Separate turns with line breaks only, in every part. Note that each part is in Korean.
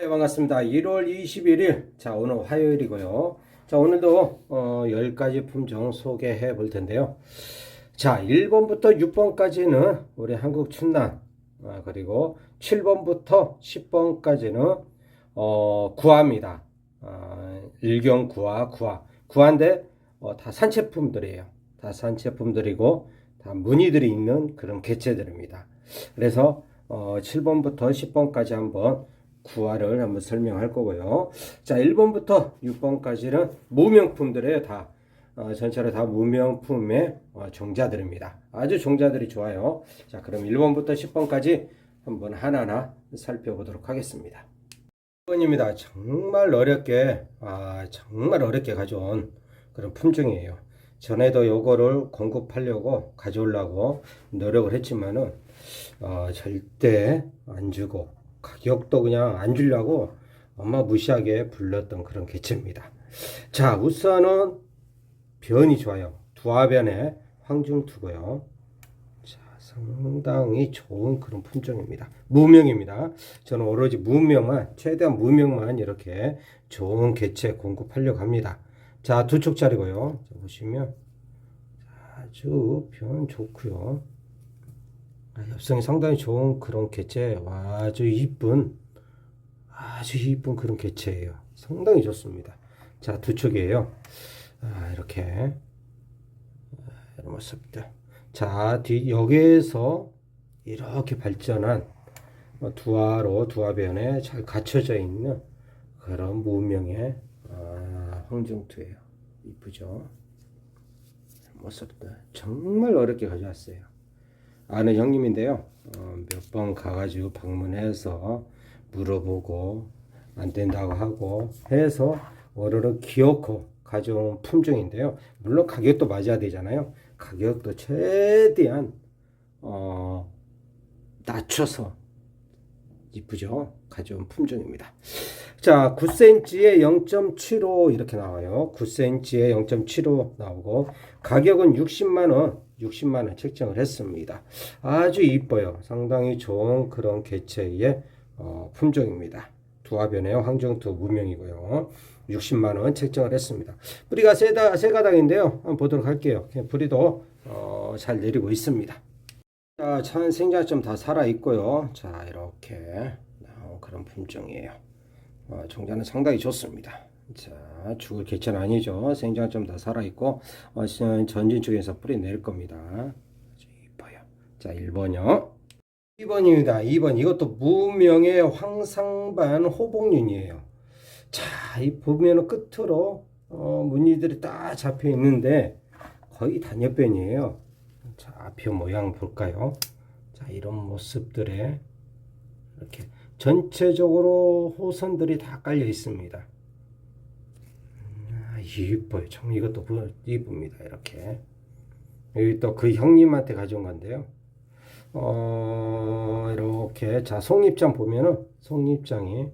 네, 반갑습니다. 1월 21일. 자, 오늘 화요일이고요. 자, 오늘도 어, 10가지 품종 소개해 볼 텐데요. 자, 1번부터 6번까지는 우리 한국 춘난, 아, 그리고 7번부터 10번까지는 어, 구화입니다. 아, 일경 구화, 구화. 구화인데 어, 다 산채품들이에요. 다 산채품들이고 다 무늬들이 있는 그런 개체들입니다. 그래서 어, 7번부터 10번까지 한번 구화를 한번 설명할 거고요. 자, 1번부터 6번까지는 무명품들이에요, 다. 어, 전체로 다 무명품의 어, 종자들입니다. 아주 종자들이 좋아요. 자, 그럼 1번부터 10번까지 한번 하나하나 살펴보도록 하겠습니다. 1번입니다. 정말 어렵게, 아, 정말 어렵게 가져온 그런 품종이에요. 전에도 요거를 공급하려고 가져오려고 노력을 했지만은, 어, 절대 안 주고, 가격도 그냥 안 주려고 엄마 무시하게 불렀던 그런 개체입니다. 자, 우선은 변이 좋아요. 두화변의 황중투고요. 자, 상당히 좋은 그런 품종입니다. 무명입니다. 저는 오로지 무명만, 최대한 무명만 이렇게 좋은 개체 공급하려고 합니다. 자, 두 촉짜리고요. 자, 보시면 아주 변 좋고요. 아, 엽성이 상당히 좋은 그런 개체, 와, 아주 이쁜, 아주 이쁜 그런 개체예요. 상당히 좋습니다. 자, 두 촉이에요. 아, 이렇게 아, 이런 모습들. 자, 뒤 여기에서 이렇게 발전한 어, 두화로 두화변에 잘 갖춰져 있는 그런 무명의 아, 황중투예요. 이쁘죠? 모습들 정말 어렵게 가져왔어요. 아는 형님인데요. 어, 몇 번 가가지고 방문해서 물어보고 안 된다고 하고 해서 오로로 기어코 가져온 품종인데요. 물론 가격도 맞아야 되잖아요. 가격도 최대한 어, 낮춰서 이쁘죠? 가져온 품종입니다. 자, 9cm에 0.75 이렇게 나와요. 9cm에 0.75 나오고 가격은 60만 원, 60만 원 책정을 했습니다. 아주 이뻐요. 상당히 좋은 그런 개체의 어, 품종입니다. 두화변의 황정투 무명이고요. 60만 원 책정을 했습니다. 뿌리가 세다 세 가닥인데요. 한번 보도록 할게요. 뿌리도 어, 잘 내리고 있습니다. 자, 찬 생장점 다 살아 있고요. 자, 이렇게 나온 그런 품종이에요. 어, 종자는 상당히 좋습니다. 자, 죽을 개체는 아니죠. 생장점 다 살아 있고 어, 전진 쪽에서 뿌리 낼 겁니다. 이뻐요. 자, 1번요. 2번입니다. 2번 이것도 무명의 황상반 호복륜이에요. 자, 이 보면은 끝으로 어, 무늬들이 딱 잡혀 있는데 거의 단엽변이에요. 자, 앞표 모양 볼까요? 자, 이런 모습들에 이렇게 전체적으로 호선들이 다 깔려 있습니다. 아, 이뻐요. 정 이것도 부- 이쁩니다. 이렇게 여기 또 그 형님한테 가져온 건데요. 어, 이렇게 자 송입장 보면은 송입장이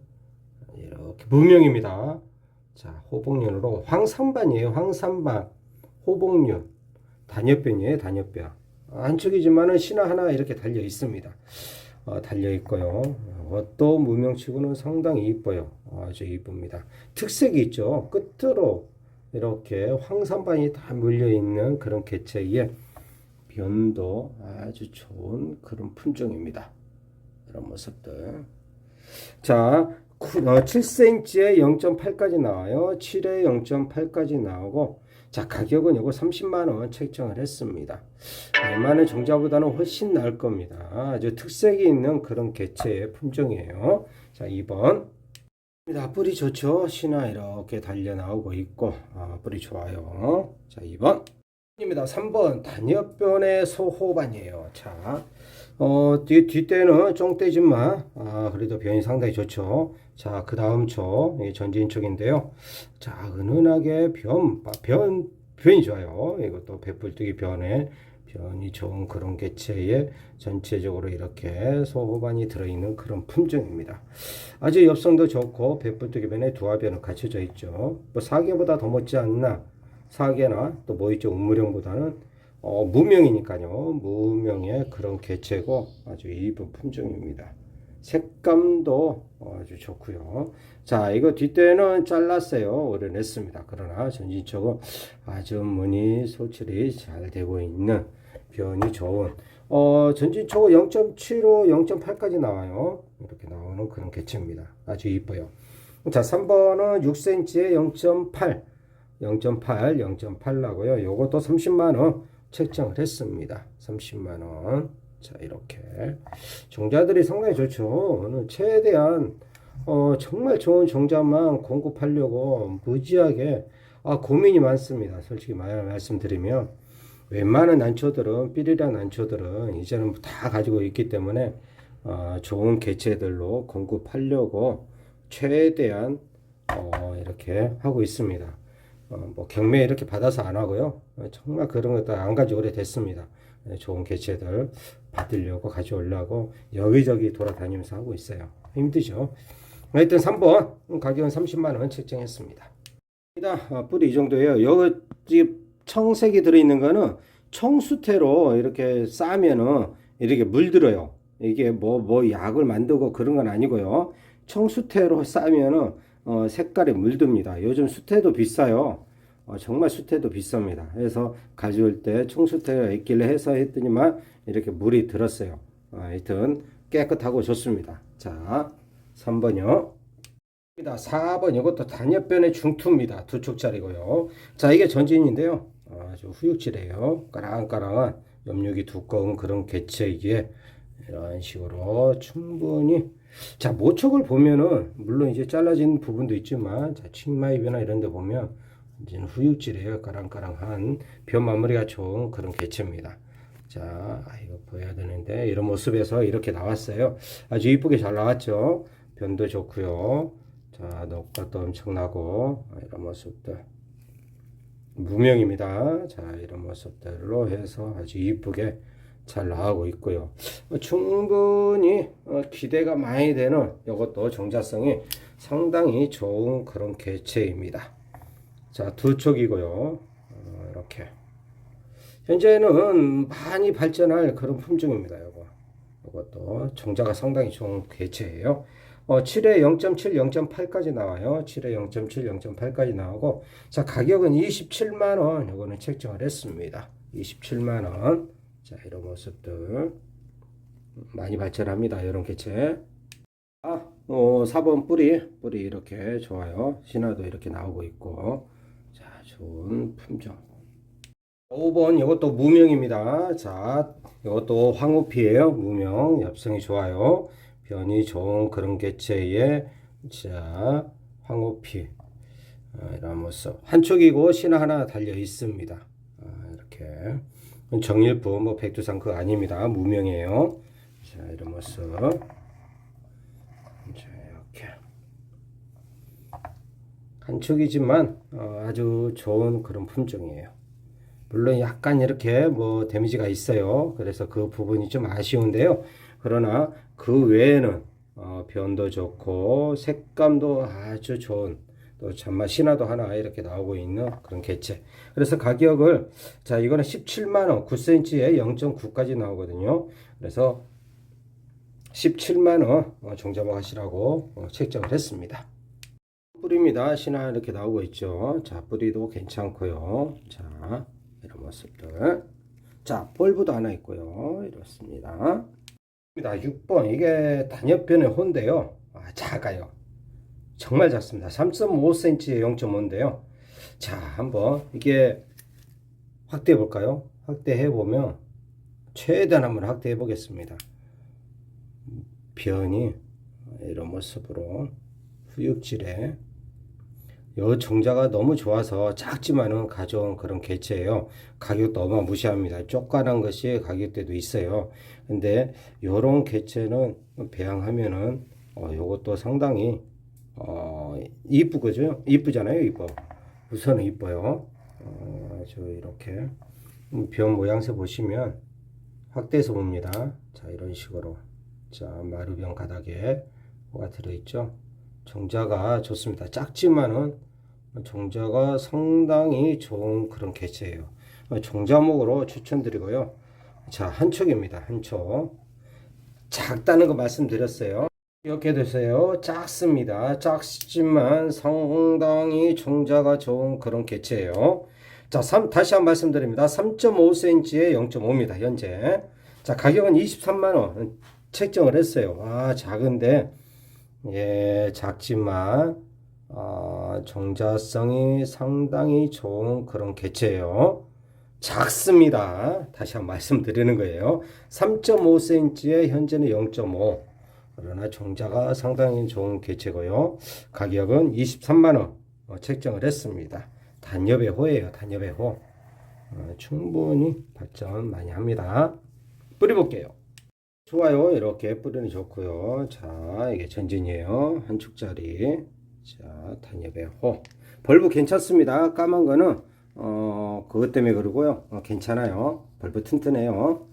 이렇게 무명입니다. 자 호복륜으로 황산반이에요. 황산반 호복륜 단엽변이에요. 단엽변 안쪽이지만은 신화 하나 이렇게 달려 있습니다. 어, 달려 있고요. 어, 또 무명치고는 상당히 이뻐요. 아주 이쁩니다. 특색이 있죠. 끝으로 이렇게 황산반이 다 물려 있는 그런 개체의 변도 아주 좋은 그런 품종입니다. 이런 모습들. 자, 7cm에 0.8까지 나와요. 7에 0.8까지 나오고, 자, 가격은 요거 30만원 책정을 했습니다. 웬만한 종자보다는 훨씬 나을 겁니다. 아주 특색이 있는 그런 개체의 품종이에요. 자, 2번. 자, 뿌리 좋죠? 신화 이렇게 달려 나오고 있고, 아, 뿌리 좋아요. 자, 2번. 입니다. 3번 단엽변의 소호반이에요. 자, 어, 뒤, 뒷대는 쫑떼지만, 아, 그래도 변이 상당히 좋죠. 자, 그 다음 초, 이 전진 쪽인데요. 자, 은은하게 변, 아, 변, 변이 좋아요. 이것도 배불뜨기 변에 변이 좋은 그런 개체에 전체적으로 이렇게 소호반이 들어있는 그런 품종입니다. 아주 엽성도 좋고, 배불뜨기 변에 두화변은 갖춰져 있죠. 뭐, 사계보다 더 못지 않나. 사계나 또 뭐 있죠 운무령보다는 어, 무명이니까요 무명의 그런 개체고 아주 이쁜 품종입니다 색감도 아주 좋고요. 자, 이거 뒷대는 잘랐어요. 오려냈습니다. 그러나 전진적은 아주 무늬 소출이 잘 되고 있는 변이 좋은 어, 전진초가 0.75, 0.8까지 나와요. 이렇게 나오는 그런 개체입니다. 아주 이뻐요. 자, 3번은 6cm에 0.8, 0.8, 0.8 나고요. 요것도 30만원 책정을 했습니다. 30만원. 자, 이렇게. 종자들이 상당히 좋죠. 최대한, 어, 정말 좋은 종자만 공급하려고 무지하게, 아, 고민이 많습니다. 솔직히 말, 말씀드리면. 웬만한 난초들은, 삐리란 난초들은 이제는 다 가지고 있기 때문에, 어, 좋은 개체들로 공급하려고 최대한, 어, 이렇게 하고 있습니다. 어, 뭐 경매 이렇게 받아서 안 하고요. 어, 정말 그런 것도 안 가지 오래됐습니다. 예, 좋은 개체들 받으려고 가져오려고 여기저기 돌아다니면서 하고 있어요. 힘드죠. 하여튼 3번 가격은 30만 원 책정했습니다. 아, 뿌리 이 정도예요. 여기 청색이 들어있는 거는 청수태로 이렇게 싸면은 이렇게 물들어요. 이게 뭐, 뭐 약을 만들고 그런 건 아니고요. 청수태로 싸면은 어, 색깔이 물듭니다. 요즘 수태도 비싸요. 어, 정말 수태도 비쌉니다. 그래서 가져올 때 청수태가 있길래 해서 했더니만 이렇게 물이 들었어요. 어, 하여튼 깨끗하고 좋습니다. 자, 3번이요. 4번 이것도 단엽변의 중투입니다. 두 축짜리고요. 자, 이게 전진인데요. 아주 후육질이에요. 까랑까랑한 염육이 두꺼운 그런 개체이기에 이런 식으로 충분히 자 모촉을 보면은 물론 이제 잘라진 부분도 있지만 자 치마입이나 이런 데 보면 이제는 후육질이에요. 까랑까랑한 변 마무리가 좋은 그런 개체입니다. 자 아, 이거 보여야 되는데 이런 모습에서 이렇게 나왔어요. 아주 이쁘게 잘 나왔죠? 변도 좋고요. 자 녹각도 엄청나고 아, 이런 모습들 무명입니다 자 이런 모습들로 해서 아주 이쁘게 잘 나오고 있고요. 어, 충분히 어, 기대가 많이 되는 이것도 정자성이 상당히 좋은 그런 개체입니다. 자, 두 촉이고요. 어, 이렇게. 현재는 많이 발전할 그런 품종입니다. 이것도 정자가 상당히 좋은 개체예요. 어, 7에 0.7, 0.8까지 나와요. 7에 0.7, 0.8까지 나오고, 자, 가격은 27만 원, 이거는 책정을 했습니다. 27만 원. 자, 이런 모습들 많이 발전합니다. 이런 개체. 아, 어, 4번 뿌리, 뿌리 이렇게 좋아요. 신화도 이렇게 나오고 있고. 자, 좋은 품종. 5번 이것도 무명입니다. 자, 이것도 황호피예요. 무명, 엽성이 좋아요. 변이 좋은 그런 개체의 자, 황호피. 아, 이런 모습. 한쪽이고 신화 하나 달려 있습니다. 아, 이렇게. 정일부 뭐 백두산 그거 아닙니다. 무명이에요. 자 모습. 자 이렇게 한쪽이지만 어, 아주 좋은 그런 품종이에요. 물론 약간 이렇게 뭐 데미지가 있어요. 그래서 그 부분이 좀 아쉬운데요. 그러나 그 외에는 어, 변도 좋고 색감도 아주 좋은 또 참마 신화도 하나 이렇게 나오고 있는 그런 개체. 그래서 가격을 자 이거는 17만 원, 9cm에 0.9까지 나오거든요. 그래서 17만 원 어, 종잡아 하시라고 어, 책정을 했습니다. 뿌리입니다. 신화 이렇게 나오고 있죠. 자 뿌리도 괜찮고요. 자 이런 모습들. 자 볼브도 하나 있고요. 이렇습니다. 6번 이게 단엽변의 호인데요. 아, 작아요. 정말 작습니다. 3.5cm에 0.5인데요. 자, 한번 이게 확대해 볼까요? 확대해 보면 최대한 한번 확대해 보겠습니다. 변이 이런 모습으로 후육질에 여 종자가 너무 좋아서 작지만은 가져온 그런 개체예요. 가격도 어마무시합니다. 쪼까난 것이 가격대도 있어요. 근데 요런 개체는 배양하면은 어, 요것도 상당히 어, 이쁘거죠? 이쁘잖아요, 이뻐. 우선은 이뻐요. 어, 저 이렇게 변 모양새 보시면 확대해서 봅니다. 자, 이런 식으로. 자, 마루병 가닥에 뭐가 들어있죠? 정자가 좋습니다. 작지만은 정자가 상당히 좋은 그런 개체예요. 종자목으로 추천드리고요. 자, 한 촉입니다. 한 촉. 작다는 거 말씀드렸어요. 이렇게 되세요. 작습니다. 작지만 상당히 종자가 좋은 그런 개체예요. 자, 3, 다시 한 번 말씀드립니다. 3.5cm에 0.5입니다. 현재. 자, 가격은 23만 원 책정을 했어요. 아, 작은데 예, 작지만 아, 종자성이 상당히 좋은 그런 개체예요. 작습니다. 다시 한번 말씀드리는 거예요. 3.5cm에 현재는 0.5. 그러나 종자가 상당히 좋은 개체고요. 가격은 23만 원 어, 책정을 했습니다. 단엽의 호예요. 단엽의 호. 어, 충분히 발전 많이 합니다. 뿌려볼게요. 좋아요. 이렇게 뿌리는 좋고요. 자, 이게 전진이에요. 한 축짜리. 자, 단엽의 호. 벌브 괜찮습니다. 까만 거는 어, 그것 때문에 그러고요. 어, 괜찮아요. 벌브 튼튼해요.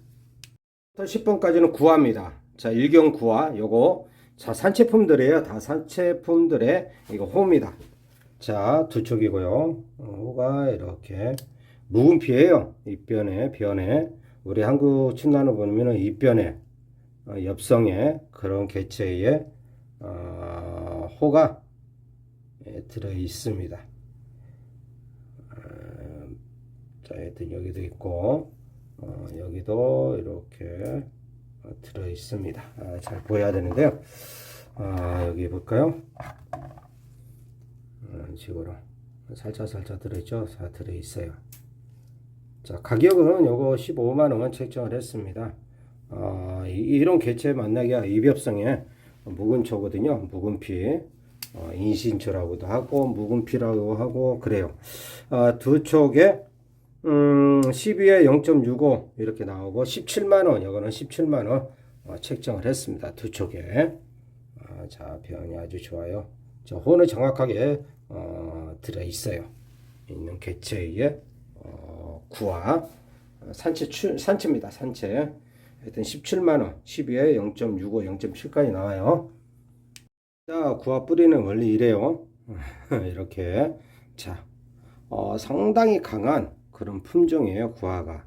10번까지는 구화입니다. 자, 일경 구화 요거 자, 산채품들이에요. 다 산채품들의 이거 호입니다. 자, 두 촉이고요. 어, 호가 이렇게 묵은 피예요. 입변에 변에 우리 한국 춘나무 보면은 입변에 어, 엽성에 그런 개체의 어, 호가 예, 들어 있습니다. 어, 자, 하여튼 여기도 있고 어, 여기도 이렇게 어, 들어 있습니다. 아, 잘 보여야 되는데요. 아, 여기 볼까요? 이런 식으로 살짝 살짝 들어있죠? 다 들어 있어요. 자, 가격은 요거 15만 원 책정을 했습니다. 아, 이, 이런 개체 만나기가 이벽성에 묵은 초거든요. 묵은 피. 어, 인신초라고도 하고 묵은피라고 하고 그래요. 아, 두 촉에 음, 12에 0.65 이렇게 나오고 17만 원. 이거는 17만 원 어, 책정을 했습니다. 두 촉에. 아, 자, 변이 아주 좋아요. 저 호는 정확하게 어, 들어 있어요. 있는 개체의 어, 구화 어, 산채 추, 산채입니다. 산채. 하여튼 17만 원, 12에 0.65, 0.7까지 나와요. 자, 구화 뿌리는 원래 이래요. 이렇게. 자, 어, 상당히 강한 그런 품종이에요, 구화가.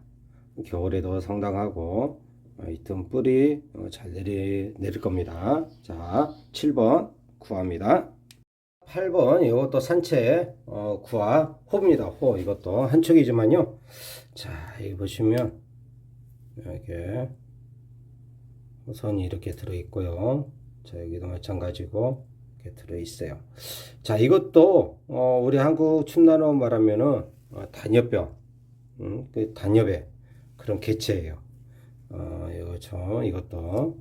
겨울에도 상당하고, 어, 이튼 뿌리 어, 잘 내리, 내릴 겁니다. 자, 7번 구화입니다. 8번 이것도 산채 어, 구화 호입니다. 호 이것도 한 척이지만요. 자, 여기 보시면 이렇게 호선이 이렇게 들어 있고요. 자, 여기도 마찬가지고 이렇게 들어 있어요. 자, 이것도 어, 우리 한국 춘나로 말하면은 어, 단엽병, 음, 그 단엽의 그런 개체예요. 어, 이거 저 이것도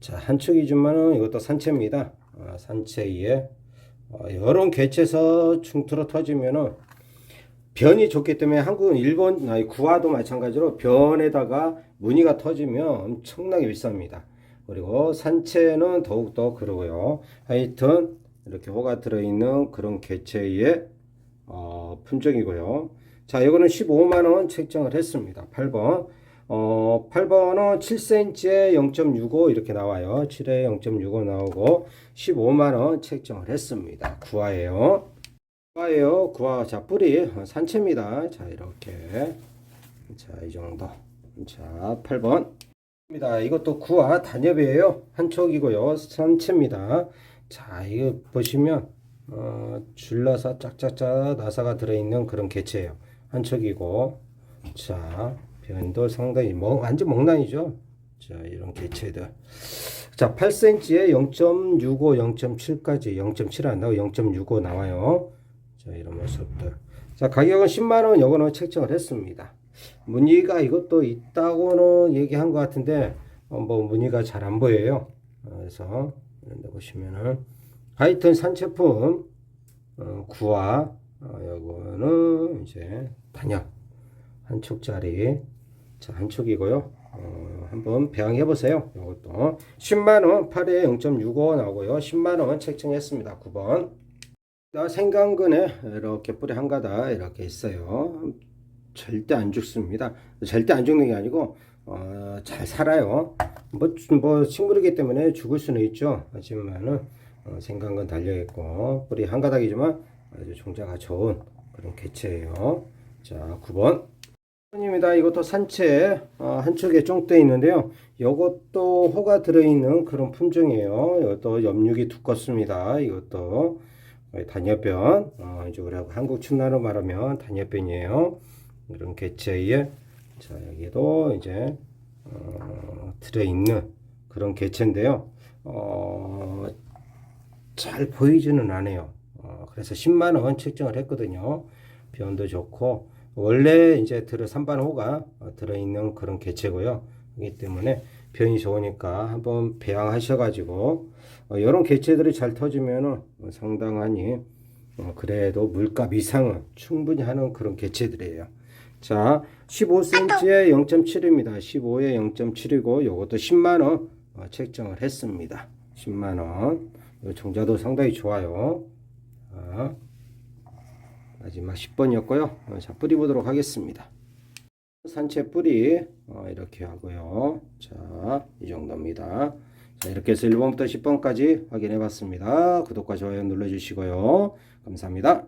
자, 한 축이지만은 이것도 산채입니다. 어, 산채에 어, 여러 개체에서 충투로 터지면은 변이 좋기 때문에 한국은 일본 구화도 마찬가지로 변에다가 무늬가 터지면 엄청나게 비쌉니다. 그리고 산채는 더욱더 그러고요. 하여튼 이렇게 호가 들어있는 그런 개체의 어, 품종이고요. 자, 이거는 15만 원 책정을 했습니다. 8번. 어, 8번은 7cm에 0.65 이렇게 나와요. 7에 0.65 나오고 15만 원 책정을 했습니다. 구화예요. 구화예요. 구화. 자, 뿌리 산채입니다. 자, 이렇게. 자, 이 정도. 자, 8번. 입니다. 이것도 구화 단엽이에요. 한 촉이고요. 산채입니다. 자, 이거 보시면 어, 줄나사 짝짝짝 나사가 들어있는 그런 개체예요. 한 촉이고. 자, 변도 상당히 뭐 완전 멍난이죠. 자, 이런 개체들. 자, 8cm에 0.65, 0.7까지 0.7 안 나오고 0.65 나와요. 자, 이런 모습들. 자, 가격은 10만 원 요거는 책정을 했습니다. 무늬가 이것도 있다고는 얘기한 것 같은데 어, 뭐 무늬가 잘 안 보여요. 어, 그래서 이런 데 보시면은 하여튼 산채품 어, 구화 어, 요거는 이제 단역 한 촉짜리 자, 한 촉이고요. 어, 한번 배양해 보세요. 이것도 10만 원 8에 0.65 나오고요. 10만 원 책정했습니다. 9번. 자, 생강근에 이렇게 뿌리 한 가닥 이렇게 있어요. 절대 안 죽습니다. 절대 안 죽는 게 아니고 어, 잘 살아요. 뭐, 뭐 식물이기 때문에 죽을 수는 있죠. 하지만은 어, 생강근 달려 있고 뿌리 한 가닥이지만 아주 종자가 좋은 그런 개체예요. 자, 9번. 입니다. 이것도 산채 어, 한쪽에 쫑떠 있는데요. 이것도 호가 들어있는 그런 품종이에요. 이것도 염육이 두껍습니다. 이것도 단엽변. 어, 우리 한국 춘나로 말하면 단엽변이에요. 이런 개체에 자 여기도 이제 어, 들어있는 그런 개체인데요. 어, 잘 보이지는 않아요. 어, 그래서 10만 원 책정을 했거든요. 변도 좋고 원래 이제 들어 삼반호가 어, 들어있는 그런 개체고요. 그렇기 때문에 변이 좋으니까 한번 배양하셔가지고 어, 이런 개체들이 잘 터지면은 어, 상당하니 어, 그래도 물값 이상은 충분히 하는 그런 개체들이에요. 자, 15cm에 0.7입니다. 15에 0.7이고 요것도 10만 원 어, 책정을 했습니다. 10만 원. 이 종자도 상당히 좋아요. 자, 마지막 10번이었고요. 자, 뿌리 보도록 하겠습니다. 산채 뿌리 어, 이렇게 하고요. 자, 이 정도입니다. 자, 이렇게 해서 1번부터 10번까지 확인해 봤습니다. 구독과 좋아요 눌러 주시고요. 감사합니다.